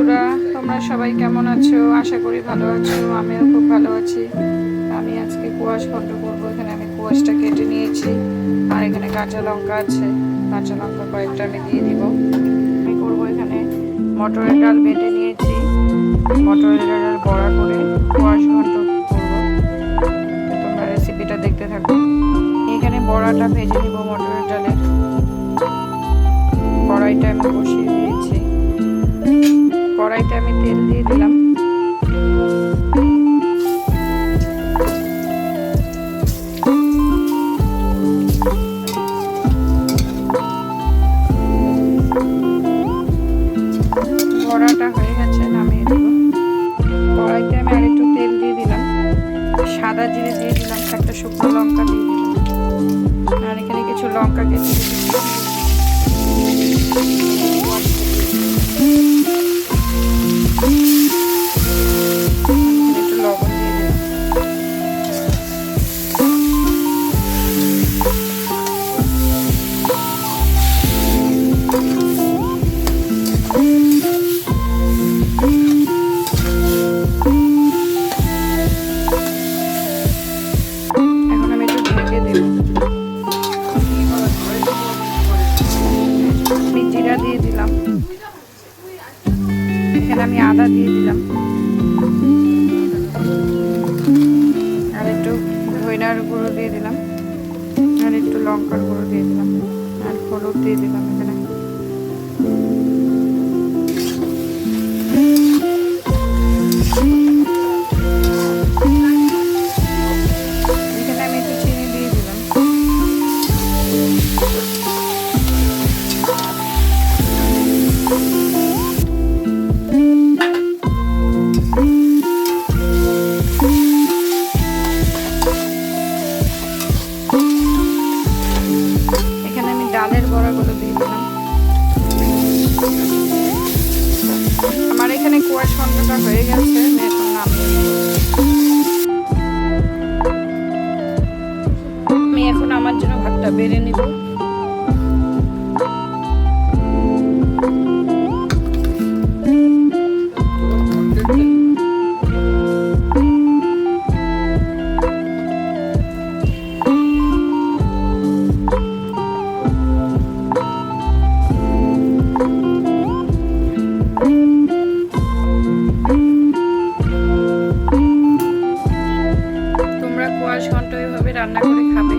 বন্ধুরা, তোমরা সবাই কেমন আছো? আশা করি ভালো আছো, আমিও খুব ভালো আছি। আমি আজকে কুয়াশ ঘন্ট করব, এখানে আমি কুয়াশটা কেটে নিয়েছি। আর এখানে কাঁচা লঙ্কা আছে, কাঁচা লঙ্কা কয়েকটা আমি দিয়ে দিব। আমি করব এখানে মটরের ডাল বেটে নিয়েছি। মটরের ডাল বড়া করে কুয়াশ ঘন্ট করব। তোমরা রেসিপিটা দেখতে থাকো। এখানে বড়াটা ভেজে নিব মটরের ডালের কড়াইটা আমি বসিয়ে কড়াইতে আমি তেল দিয়ে দিলাম। বড়াটা হয়ে গেছে, নামিয়ে দেব কড়াইতে আমি আর একটু তেল দিয়ে দিলাম। সাদা জিরে দিয়ে দিলাম, একটা শুকনো লঙ্কা দিয়ে দিলাম। আর এখানে কিছু লঙ্কা কেটে দিলাম। আমি আদা দিয়ে দিলাম আর একটু ধইনার গুঁড়ো দিয়ে দিলাম। আর একটু লঙ্কার গুঁড়ো দিয়ে দিলাম। আর হলুদ দিয়ে দিলাম। এখানে আমার সন্ধ্যাটা হয়ে গেছে এখন। আমি এখন আমার জন্য ভাতটা বেড়ে নিব রান্না করে খাবো